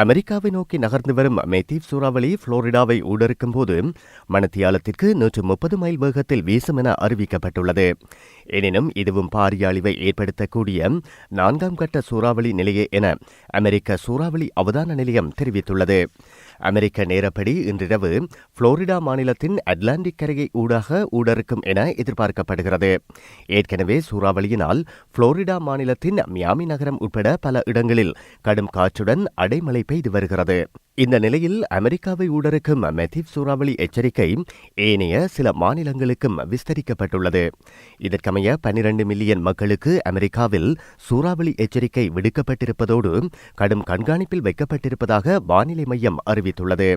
அமெரிக்காவை நோக்கி நகர்ந்து வரும் மெத்தீவ் சூறாவளி புளோரிடாவை ஊடறுக்கும் போது மணத்தியாலத்திற்கு நூற்று முப்பது மைல் வேகத்தில் வீசும் என அறிவிக்கப்பட்டுள்ளது. எனினும் இதுவும் பாரிய அழிவை ஏற்படுத்தக்கூடிய நான்காம் கட்ட சூறாவளி நிலையே என அமெரிக்க சூறாவளி அவதான நிலையம் தெரிவித்துள்ளது. அமெரிக்க நேரப்படி இன்றிரவு புளோரிடா மாநிலத்தின் அட்லாண்டிக் கரையை ஊடாக ஊடறுக்கும் என எதிர்பார்க்கப்படுகிறது. ஏற்கனவே சூறாவளியினால் புளோரிடா மாநிலத்தின் மியாமி நகரம் உட்பட பல இடங்களில் கடும் காற்றுடன் அடைமழை பெய்து வருகிறது. இந்த நிலையில் அமெரிக்காவை ஊடறுக்கும் மெதிவ் சூறாவளி எச்சரிக்கை ஏனைய சில மாநிலங்களுக்கும் விஸ்தரிக்கப்பட்டுள்ளது. இதற்கமைய பன்னிரண்டு மில்லியன் மக்களுக்கு அமெரிக்காவில் சூறாவளி எச்சரிக்கை விடுக்கப்பட்டிருப்பதோடு கடும் கண்காணிப்பில் வைக்கப்பட்டிருப்பதாக வானிலை மையம் அறிவித்துள்ளது.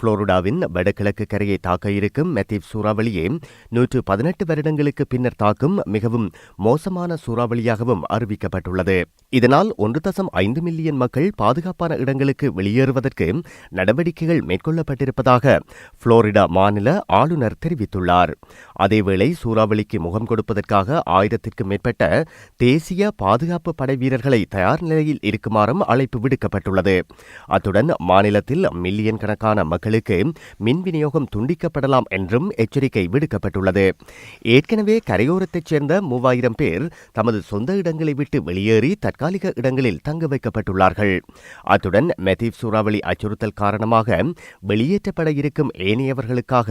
புளோரிடாவின் வடகிழக்கு கரையை தாக்க இருக்கும் மெதிவ் சூறாவளியே நூற்று பதினெட்டு வருடங்களுக்கு பின்னர் தாக்கும் மிகவும் மோசமான சூறாவளியாகவும் அறிவிக்கப்பட்டுள்ளது. இதனால் ஒன்று தசம் ஐந்து மில்லியன் மக்கள் பாதுகாப்பான இடங்களுக்கு வெளியேறுவதற்கு நடவடிக்கைகள் மேற்கொள்ளப்பட்டிருப்பதாக புளோரிடா மாநில ஆளுநர் தெரிவித்துள்ளார். அதேவேளை சூறாவளிக்கு முகம் கொடுப்பதற்காக ஆயிரத்திற்கும் மேற்பட்ட தேசிய பாதுகாப்பு படை வீரர்களை தயார் நிலையில் இருக்குமாறும் அழைப்பு விடுக்கப்பட்டுள்ளது. அத்துடன் மாநிலத்தில் மில்லியன் கணக்கான மக்களுக்கு மின் விநியோகம் துண்டிக்கப்படலாம் என்றும் எச்சரிக்கை விடுக்கப்பட்டுள்ளது. ஏற்கனவே கரையோரத்தைச் சேர்ந்த மூவாயிரம் பேர் தமது சொந்த இடங்களை விட்டு வெளியேறி தற்காலிக இடங்களில் தங்க வைக்கப்பட்டுள்ளார்கள். அத்துடன் மெதீவ் சூறாவளி அச்சுறுத்தல் காரணமாக வெளியேற்றப்பட இருக்கும் ஏனையவர்களுக்காக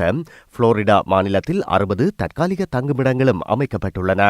புளோரிடா மாநிலத்தில் அறுபது தற்காலிக தங்குமிடங்களும் அமைக்கப்பட்டுள்ளன.